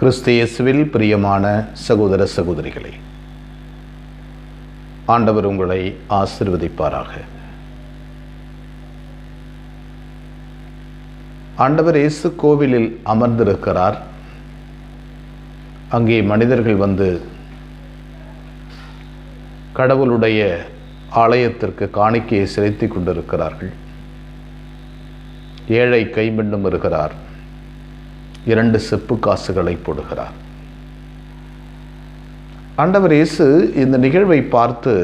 கிறிஸ்து இயேசுவில் பிரியமான சகோதர சகோதரிகளே ஆண்டவர் உங்களை ஆசிர்வதிப்பாராக. ஆண்டவர் இயேசு கோவிலில் அமர்ந்திருக்கிறார். அங்கே மனிதர்கள் வந்து கடவுளுடைய ஆலயத்திற்கு காணிக்கையை செலுத்திக் கொண்டிருக்கிறார்கள். ஏழை கைமிண்டும் இருக்கிறார். இரண்டு செப்பு காசுகளை போடுகிறார். ஆண்டவர் இயேசு இந்த நிகழ்வை பார்த்து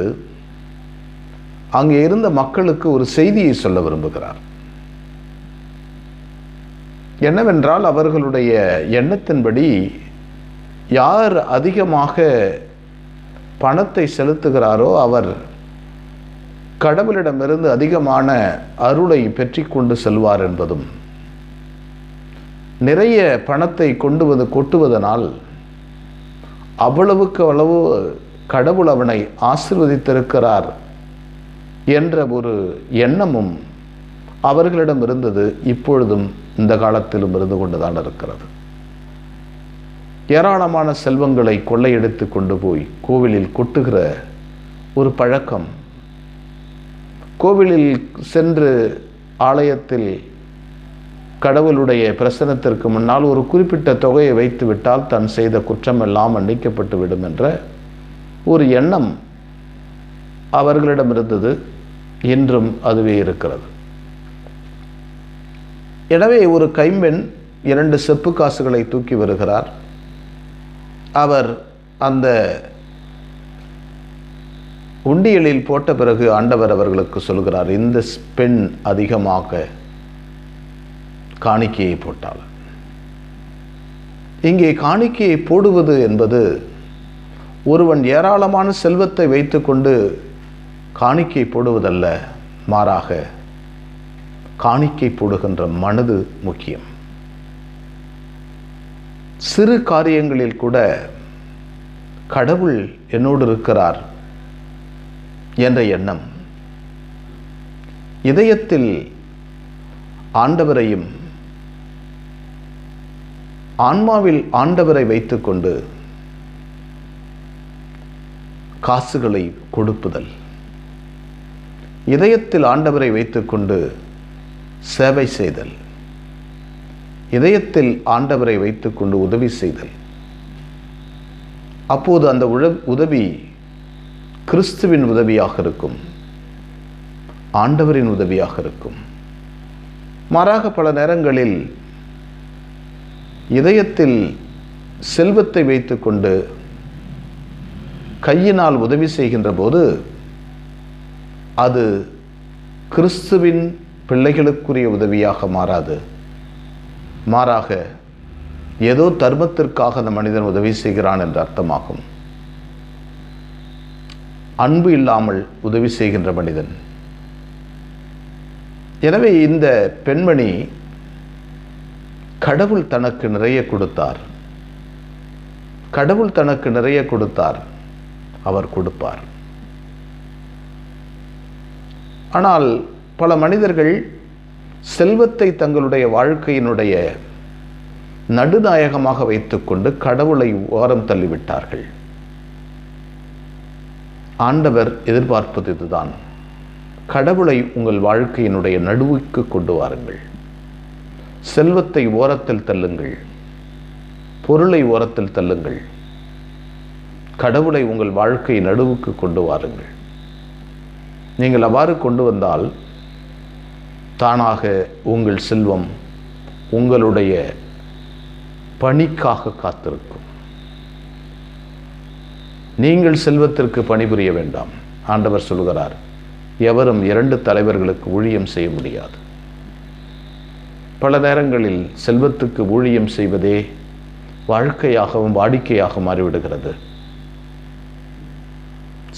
அங்கே இருந்த மக்களுக்கு ஒரு செய்தியை சொல்ல விரும்புகிறார். என்னவென்றால் அவர்களுடைய எண்ணத்தின்படி யார் அதிகமாக பணத்தை செலுத்துகிறாரோ அவர் கடவுளிடமிருந்து அதிகமான அருளை பெற்றி கொண்டு செல்வார் என்பதும் நிறைய பணத்தை கொண்டு வந்து கொட்டுவதனால் அவ்வளவுக்கு அவ்வளவு கடவுள் அவனை ஆசிர்வதித்திருக்கிறார் என்ற ஒரு எண்ணமும் அவர்களிடம் இருந்தது இப்பொழுதும் இந்த காலத்திலும் இருந்து கொண்டுதான் இருக்கிறது. ஏராளமான செல்வங்களை கொள்ளையெடுத்து கொண்டு போய் கோவிலில் கொட்டுகிற ஒரு பழக்கம். கோவிலில் சென்று ஆலயத்தில் கடவுளுடைய பிரசனத்திற்கு முன்னால் ஒரு குறிப்பிட்ட தொகையை வைத்துவிட்டால் தான் செய்த குற்றம் எல்லாம் மன்னிக்கப்பட்டு விடும் என்ற ஒரு எண்ணம் அவர்களிடம் இருந்தது. இன்றும் அதுவே இருக்கிறது. எனவே ஒரு கைம்பெண் இரண்டு செப்பு காசுகளை தூக்கி வருகிறார். அவர் அந்த உண்டியலில் போட்ட பிறகு ஆண்டவர் அவர்களுக்கு சொல்கிறார் இந்த பெண் அதிகமாக காணிக்கையை போட்டாள். இங்கே காணிக்கையை போடுவது என்பது ஒருவன் ஏராளமான செல்வத்தை வைத்துக்கொண்டு காணிக்கை போடுவதல்ல மாறாக காணிக்கை போடுகின்ற மனது முக்கியம். சிறு காரியங்களில் கூட கடவுள் என்னோடு இருக்கிறார் என்ற எண்ணம் இதயத்தில் ஆண்டவரையும் ஆன்மாவில் ஆண்டவரை வைத்துக்கொண்டு காசுகளை கொடுப்புதல். இதயத்தில் ஆண்டவரை வைத்துக்கொண்டு சேவை செய்தல். இதயத்தில் ஆண்டவரை வைத்துக்கொண்டு உதவி செய்தல். அப்போது அந்த உழ உதவி கிறிஸ்துவின் உதவியாக இருக்கும். ஆண்டவரின் உதவியாக இருக்கும். மாறாக பல நேரங்களில் இதயத்தில் செல்வத்தை வைத்துக்கொண்டு கையினால் உதவி செய்கின்ற போது அது கிறிஸ்துவின் பிள்ளைகளுக்குரிய உதவியாக மாறாது. மாறாக ஏதோ தர்மத்திற்காக அந்த மனிதன் உதவி செய்கிறான் என்று அர்த்தமாகும். அன்பு இல்லாமல் உதவி செய்கின்ற மனிதன். எனவே இந்த பெண்மணி கடவுள் தனக்கு நிறைய கொடுத்தார். கடவுள் தனக்கு நிறைய கொடுத்தார். அவர் கொடுப்பார். ஆனால் பல மனிதர்கள் செல்வத்தை தங்களுடைய வாழ்க்கையினுடைய நடுநாயகமாக வைத்துக்கொண்டு கடவுளை ஓரம் தள்ளிவிட்டார்கள். ஆண்டவர் எதிர்பார்ப்பது இதுதான். கடவுளை உங்கள் வாழ்க்கையினுடைய நடுவுக்கு கொண்டு வாருங்கள். செல்வத்தை ஓரத்தில் தள்ளுங்கள். பொருளை ஓரத்தில் தள்ளுங்கள். கடவுளை உங்கள் வாழ்க்கை நடுவுக்கு கொண்டு வாருங்கள். நீங்கள் அவ்வாறு கொண்டு வந்தால் தானாக உங்கள் செல்வம் உங்களுடைய பணிக்காக காத்திருக்கும். நீங்கள் செல்வத்திற்கு பணிபுரிய வேண்டாம். ஆண்டவர் சொல்கிறார் எவரும் இரண்டு தலைவர்களுக்கு ஊழியம் செய்ய முடியாது. பல நேரங்களில் செல்வத்துக்கு ஊழியம் செய்வதே வாழ்க்கையாகவும் வாடிக்கையாக மாறிவிடுகிறது.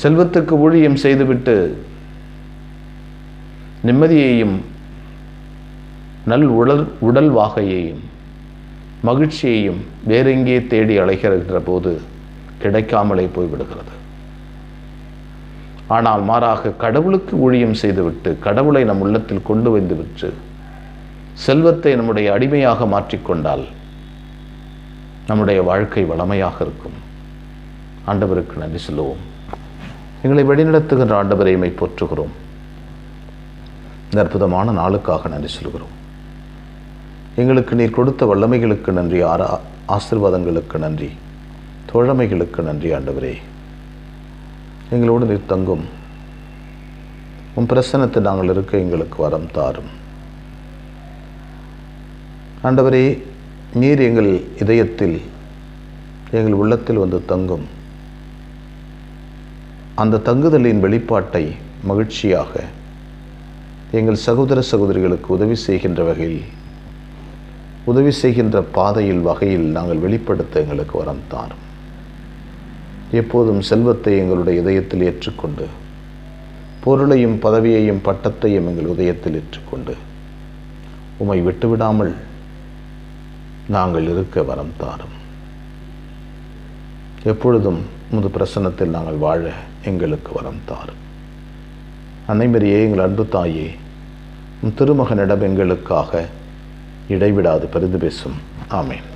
செல்வத்துக்கு ஊழியம் செய்துவிட்டு நிம்மதியையும் நல் உடல் உடல் வாகையையும் மகிழ்ச்சியையும் வேறெங்கே தேடி அழைகிற போது கிடைக்காமலே போய்விடுகிறது. ஆனால் மாறாக கடவுளுக்கு ஊழியம் செய்துவிட்டு கடவுளை நம் உள்ளத்தில் கொண்டு வந்துவிட்டு செல்வத்தை நம்முடைய அடிமையாக மாற்றிக்கொண்டால் நம்முடைய வாழ்க்கை வளமையாக இருக்கும். ஆண்டவருக்கு நன்றி சொல்லுவோம். எங்களை வழிநடத்துகின்ற ஆண்டவரையுமை போற்றுகிறோம். இந்த அற்புதமான நாளுக்காக நன்றி சொல்கிறோம் எங்களுக்கு நீர் கொடுத்த வல்லமைகளுக்கு நன்றி ஆரா ஆசிர்வாதங்களுக்கு நன்றி தோழமைகளுக்கு நன்றி ஆண்டவரே. எங்களோடு நீர் தங்கும். உன் பிரசனத்தை நாங்கள் இருக்க எங்களுக்கு வரம் தாரும். ஆண்டவரே நீர் எங்கள் இதயத்தில் எங்கள் உள்ளத்தில் வந்து தங்கும். அந்த தங்குதலின் வெளிப்பாட்டை மகிழ்ச்சியாக எங்கள் சகோதர சகோதரிகளுக்கு உதவி செய்கின்ற வகையில் உதவி செய்கின்ற பாதையில் வகையில் நாங்கள் வெளிப்படுத்த எங்களுக்கு வரம் தாரும். எப்போதும் செல்வத்தை எங்களுடைய இதயத்தில் ஏற்றுக்கொண்டு பொருளையும் பதவியையும் பட்டத்தையும் எங்கள் இதயத்தில் ஏற்றுக்கொண்டு உமை விட்டுவிடாமல் நாங்கள் இருக்க வரம் தாரும். எப்பொழுதும் முது பிரசன்னத்தில் நாங்கள் வாழ எங்களுக்கு வரம் தாரும். அன்னைமரியே எங்கள் அன்பு தாயே திருமகனிடம் எங்களுக்காக இடைவிடாது பெருந்து பேசும். ஆமேன்.